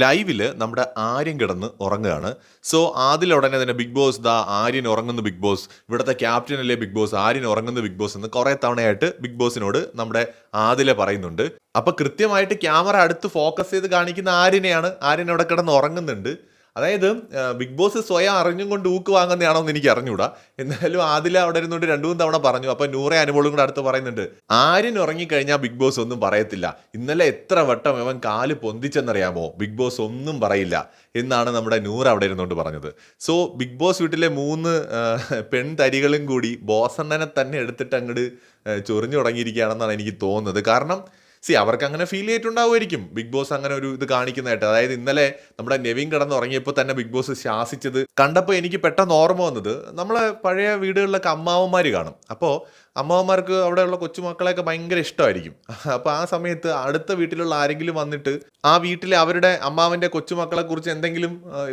ലൈവിൽ നമ്മുടെ ആര്യൻ കിടന്ന് ഉറങ്ങുകയാണ്. സോ അതിൽ ഉടനെ തന്നെ ബിഗ് ബോസ് ദാ ആര്യൻ ഉറങ്ങുന്ന ബിഗ് ബോസ്. ഇവിടുത്തെ ക്യാപ്റ്റൻ അല്ലേ ബിഗ് ബോസ്? ആര്യൻ ഉറങ്ങുന്ന ബിഗ് ബോസ് എന്ന് കുറെ തവണയായിട്ട് ബിഗ് ബോസിനോട് നമ്മുടെ ആദിലെ പറയുന്നുണ്ട്. അപ്പൊ കൃത്യമായിട്ട് ക്യാമറ അടുത്ത് ഫോക്കസ് ചെയ്ത് കാണിക്കുന്ന ആര്യനെയാണ് ആര്യൻ അവിടെ കിടന്ന് ഉറങ്ങുന്നുണ്ട്. അതായത് ബിഗ് ബോസ് സ്വയം അറിഞ്ഞും കൊണ്ട് ഊക്ക് വാങ്ങുന്നതാണോ എന്ന് എനിക്ക് അറിഞ്ഞൂടാ. എന്നാലും ആദില അവിടെ ഇരുന്നുകൊണ്ട് രണ്ടു മൂന്ന് തവണ പറഞ്ഞു. അപ്പൊ നൂറെ അനുഭവം കൂടെ അടുത്ത് പറയുന്നുണ്ട്. ആര്യൻ ഉറങ്ങിക്കഴിഞ്ഞാൽ ബിഗ് ബോസ് ഒന്നും പറയത്തില്ല? ഇന്നലെ എത്ര വട്ടം ഇവൻ കാൽ പൊന്തിച്ചെന്നറിയാമോ? ബിഗ് ബോസ് ഒന്നും പറയില്ല എന്നാണ് നമ്മുടെ നൂറ് അവിടെ ഇരുന്നുകൊണ്ട് പറഞ്ഞത്. സോ ബിഗ് ബോസ് വീട്ടിലെ മൂന്ന് പെൺ പെൺതരികളും കൂടി ബോസണ്ണനെ തന്നെ എടുത്തിട്ട് അങ്ങോട്ട് ചൊറിഞ്ഞു തുടങ്ങിയിരിക്കുകയാണെന്നാണ് എനിക്ക് തോന്നുന്നത്. കാരണം സി അവർക്ക് അങ്ങനെ ഫീൽ ചെയ്തിട്ടുണ്ടാവുമായിരിക്കും. ബിഗ് ബോസ് അങ്ങനെ ഒരു ഇത് കാണിക്കുന്നതായിട്ട്. അതായത് ഇന്നലെ നമ്മുടെ നെവിൻ കിടന്ന് ഉറങ്ങിയപ്പോൾ തന്നെ ബിഗ് ബോസ് ശാസിച്ചത് കണ്ടപ്പോൾ എനിക്ക് പെട്ടെന്ന് ഓർമ്മ വന്നത് നമ്മളെ പഴയ വീടുകളിലൊക്കെ അമ്മാവന്മാർ കാണും. അപ്പോൾ അമ്മാവന്മാർക്ക് അവിടെയുള്ള കൊച്ചുമക്കളെയൊക്കെ ഭയങ്കര ഇഷ്ടമായിരിക്കും. അപ്പോൾ ആ സമയത്ത് അടുത്ത വീട്ടിലുള്ള ആരെങ്കിലും വന്നിട്ട് ആ വീട്ടിലെ അവരുടെ അമ്മാവന്റെ കൊച്ചുമക്കളെക്കുറിച്ച് എന്തെങ്കിലും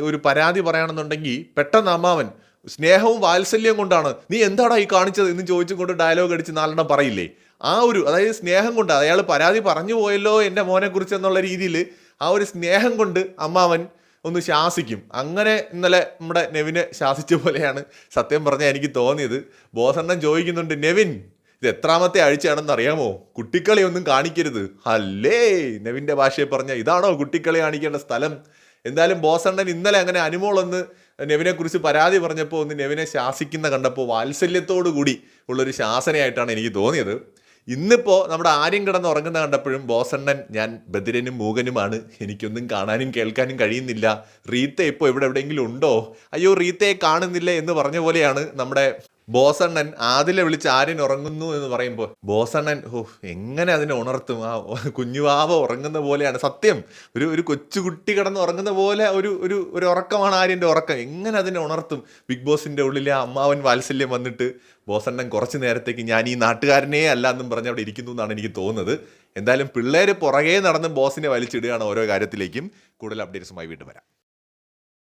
ഒരു പരാതി പറയുകയാണെന്നുണ്ടെങ്കിൽ പെട്ടെന്ന് അമ്മാവൻ സ്നേഹവും വാത്സല്യം കൊണ്ടാണ്. നീ എന്താടാ ഈ കാണിച്ചത് എന്ന് ചോദിച്ചുകൊണ്ട് ഡയലോഗ് അടിച്ച് നാലെണ്ണം പറയില്ലേ? ആ ഒരു അതായത് സ്നേഹം കൊണ്ട് അയാൾ പരാതി പറഞ്ഞു പോയല്ലോ എന്റെ മോനെക്കുറിച്ച് എന്നുള്ള രീതിയിൽ ആ ഒരു സ്നേഹം കൊണ്ട് അമ്മാവൻ ഒന്ന് ശാസിക്കും. അങ്ങനെ ഇന്നലെ നമ്മുടെ നെവിനെ ശാസിച്ച പോലെയാണ് സത്യം പറഞ്ഞാൽ എനിക്ക് തോന്നിയത്. ബോസണ്ണൻ ചോദിക്കുന്നുണ്ട് നെവിൻ ഇത് എത്രാമത്തെ ആഴ്ചയാണെന്ന് അറിയാമോ? കുട്ടിക്കളി ഒന്നും കാണിക്കരുത്. അല്ലേ? നെവിന്റെ ഭാഷയെ പറഞ്ഞ ഇതാണോ കുട്ടിക്കളി കാണിക്കേണ്ട സ്ഥലം? എന്തായാലും ബോസണ്ണൻ ഇന്നലെ അങ്ങനെ അനുമോളൊന്ന് നെവിനെ കുറിച്ച് പരാതി പറഞ്ഞപ്പോൾ ഒന്ന് നെവിനെ ശാസിക്കുന്ന കണ്ടപ്പോൾ വാത്സല്യത്തോടു കൂടി ഉള്ളൊരു ശാസനയായിട്ടാണ് എനിക്ക് തോന്നിയത്. ഇന്നിപ്പോൾ നമ്മുടെ ആര്യം കിടന്ന് ഉറങ്ങുന്ന കണ്ടപ്പോഴും ബോസണ്ണൻ ഞാൻ ബദിരനും മൂകനുമാണ്. എനിക്കൊന്നും കാണാനും കേൾക്കാനും കഴിയുന്നില്ല. റീത്ത ഇപ്പോൾ ഇവിടെ എവിടെയെങ്കിലും ഉണ്ടോ? അയ്യോ റീത്തയെ കാണുന്നില്ല എന്ന് പറഞ്ഞ പോലെയാണ് നമ്മുടെ ബോസണ്ണൻ ആദിലെ വിളിച്ച് ആര്യൻ ഉറങ്ങുന്നു എന്ന് പറയുമ്പോൾ ബോസണ്ണൻ ഓ എങ്ങനെ അതിനെ ഉണർത്തും? ആ കുഞ്ഞുവാവ ഉറങ്ങുന്ന പോലെയാണ്. സത്യം ഒരു ഒരു കൊച്ചുകുട്ടി കിടന്ന് ഉറങ്ങുന്ന പോലെ ഒരു ഒരു ഒരു ഉറക്കമാണ് ആര്യന്റെ ഉറക്കം. എങ്ങനെ അതിനെ ഉണർത്തും? ബിഗ് ബോസിന്റെ ഉള്ളിലെ അമ്മാവൻ വാത്സല്യം വന്നിട്ട് ബോസണ്ണൻ കുറച്ച് നേരത്തേക്ക് ഞാൻ ഈ നാട്ടുകാരനേ അല്ല എന്നും പറഞ്ഞ് അവിടെ ഇരിക്കുന്നു എന്നാണ് എനിക്ക് തോന്നുന്നത്. എന്തായാലും പിള്ളേർ പുറകെ നടന്ന് ബോസിനെ വലിച്ചിടുകയാണ് ഓരോ കാര്യത്തിലേക്കും. കൂടുതൽ അപ്ഡേറ്റ്സുമായി വീണ്ടും വരാം.